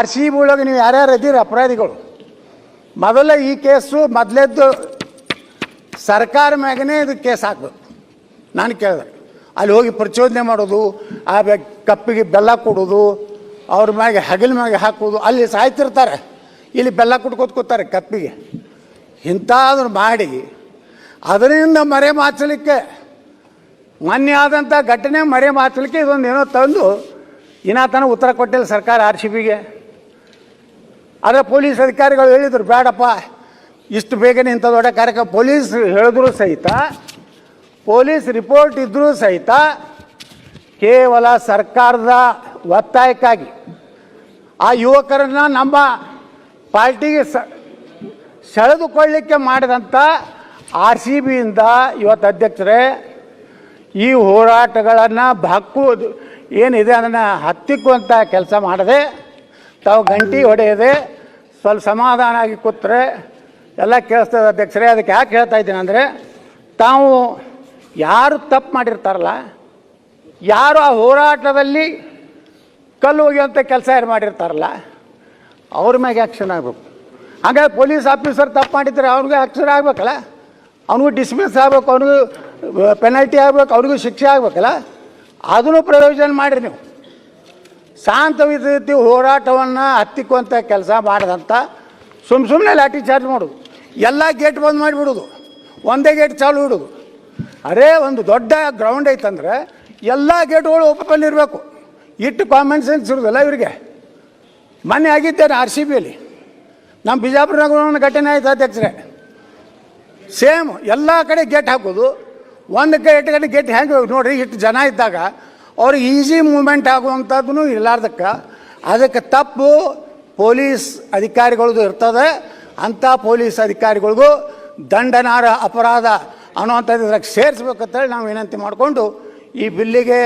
R C B ಒಳಗೆ ನೀವು ಯಾರ್ಯಾರು ಇದ್ದೀರಿ ಅಪರಾಧಿಗಳು? ಮೊದಲ ಈ ಕೇಸು ಮೊದಲೆದ್ದು ಸರ್ಕಾರ ಮ್ಯಾಗನೇ ಇದು ಕೇಸ್ ಹಾಕ್ಬೇಕು. ನಾನು ಕೇಳಿದೆ. ಅಲ್ಲಿ ಹೋಗಿ ಪ್ರಚೋದನೆ ಮಾಡೋದು, ಆ ಬೆ ಕಪ್ಪಿಗೆ ಬೆಲ್ಲ ಕೊಡೋದು, ಅವ್ರ ಮ್ಯಾಗೆ ಹಗಲ ಮ್ಯಾಗೆ ಹಾಕೋದು, ಅಲ್ಲಿ ಸಾಯ್ತಿರ್ತಾರೆ. ಇಲ್ಲಿ ಬೆಲ್ಲ ಕುಟ್ಕೋತ ಕೂತಾರೆ ಕಪ್ಪಿಗೆ. ಇಂಥಾದ್ರು ಮಾಡಿ, ಅದರಿಂದ ಮರೆ ಮಾಚಲಿಕ್ಕೆ ಮೊನ್ನೆ ಆದಂಥ ಘಟನೆ ಮರೆ ಮಾಚಲಿಕ್ಕೆ ಇದೊಂದು ಏನೋ ತಂದು ಇನ್ನಾತನ ಉತ್ತರ ಕೊಟ್ಟಿಲ್ಲ ಸರ್ಕಾರ ಆರ್ ಸಿ ಬಿಗೆ ಆದರೆ ಪೊಲೀಸ್ ಅಧಿಕಾರಿಗಳು ಹೇಳಿದರು ಬೇಡಪ್ಪ ಇಷ್ಟು ಬೇಗನೆ ಇಂಥ ದೊಡ್ಡ ಕಾರ್ಯಕ್ರಮ ಪೊಲೀಸ್ ಹೇಳಿದ್ರು ಸಹಿತ, ಪೊಲೀಸ್ ರಿಪೋರ್ಟ್ ಇದ್ದರೂ ಸಹಿತ ಕೇವಲ ಸರ್ಕಾರದ ಒತ್ತಾಯಕ್ಕಾಗಿ ಆ ಯುವಕರನ್ನು ನಮ್ಮ ಪಾರ್ಟಿಗೆ ಸೆಳೆದುಕೊಳ್ಳಿಕ್ಕೆ ಮಾಡಿದಂಥ ಆರ್ ಸಿ ಬಿಯಿಂದ ಇವತ್ತು ಅಧ್ಯಕ್ಷರೇ, ಈ ಹೋರಾಟಗಳನ್ನು ಹಕ್ಕುವುದು ಏನಿದೆ ಅದನ್ನು ಹತ್ತಿಕ್ಕುವಂಥ ಕೆಲಸ ಮಾಡದೆ, ತಾವು ಗಂಟಿ ಹೊಡೆಯದೆ ಸ್ವಲ್ಪ ಸಮಾಧಾನ ಆಗಿ ಕೂತ್ರೆ ಎಲ್ಲ ಕೇಳಿಸ್ತದೆ ಅಧ್ಯಕ್ಷರೇ, ಅದಕ್ಕೆ ಯಾಕೆ ಹೇಳ್ತಾ ಇದ್ದೀನಿ ಅಂದರೆ, ತಾವು ಯಾರು ತಪ್ಪು ಮಾಡಿರ್ತಾರಲ್ಲ, ಯಾರು ಆ ಹೋರಾಟದಲ್ಲಿ ಕಲ್ಲು ಒಗೆಯುವಂಥ ಕೆಲಸ ಯಾರು ಮಾಡಿರ್ತಾರಲ್ಲ, ಅವ್ರ ಮ್ಯಾಗೆ ಆ್ಯಕ್ಷನ್ ಆಗಬೇಕು. ಹಾಗಾಗಿ ಪೊಲೀಸ್ ಆಫೀಸರ್ ತಪ್ಪು ಮಾಡಿದ್ರೆ ಅವ್ರಿಗೂ ಆ್ಯಕ್ಷನ್ ಆಗಬೇಕಲ್ಲ? ಅವನಿಗೂ ಡಿಸ್ಮಿಸ್ ಆಗಬೇಕು, ಅವನಿಗೂ ಪೆನಲ್ಟಿ ಆಗಬೇಕು ಅವ್ರಿಗೂ ಶಿಕ್ಷೆ ಆಗಬೇಕಲ್ಲ? ಅದನ್ನು ಪ್ರಯೋಜನ ಮಾಡಿರಿ ನೀವು. ಶಾಂತವಿದ್ದ ಹೋರಾಟವನ್ನು ಹತ್ತಿಕ್ಕುವಂಥ ಕೆಲಸ ಮಾಡಿದಂಥ ಸುಮ್ಮ ಸುಮ್ಮನೆ ಲಾಠಿ ಚಾರ್ಜ್ ಮಾಡೋದು. ಎಲ್ಲ ಗೇಟ್ ಬಂದ್ ಮಾಡಿಬಿಡೋದು. ಒಂದೇ ಗೇಟ್ ಚಾಲು ಇಡೋದು. ಅರೇ ಒಂದು ದೊಡ್ಡ ಗ್ರೌಂಡ್ ಐತಂದ್ರೆ ಎಲ್ಲ ಗೇಟ್ಗಳು ಓಪನ್ ಇರಬೇಕು ಇಟ್ಟು ಕಾಮನ್ ಸೆನ್ಸ್ ಇರೋದಿಲ್ಲ ಇವರಿಗೆ. ಮೊನ್ನೆ ಆಗಿದ್ದೇನೆ ಆರ್ ಸಿ ಬಿಯಲ್ಲಿ ನಮ್ಮ ಬಿಜಾಪುರನಾಗ ಒಂದು ಘಟನೆ ಆಯ್ತು ಅಧ್ಯಕ್ಷರೇ. ಸೇಮ್ ಎಲ್ಲ ಕಡೆ ಗೇಟ್ ಹಾಕೋದು. ಒಂದು ಕಡೆ ಗೇಟ್ ಹೆಂಗೆ ನೋಡ್ರಿ, ಇಷ್ಟು ಜನ ಇದ್ದಾಗ ಅವ್ರಿಗೆ ಈಸಿ ಮೂಮೆಂಟ್ ಆಗುವಂಥದ್ದು ಇರ್ಲಾರ್ದಕ್ಕೆ. ಅದಕ್ಕೆ ತಪ್ಪು ಪೊಲೀಸ್ ಅಧಿಕಾರಿಗಳದ್ದು ಇರ್ತದೆ. ಅಂಥ ಪೊಲೀಸ್ ಅಧಿಕಾರಿಗಳಿಗೂ ದಂಡನಾರ ಅಪರಾಧ ಅನ್ನುವಂಥದ್ದು ಇದ್ರಾಗ ಸೇರಿಸ್ಬೇಕಂತೇಳಿ ನಾವು ವಿನಂತಿ ಮಾಡಿಕೊಂಡು ಈ ಬಿಲ್ಲಿಗೆ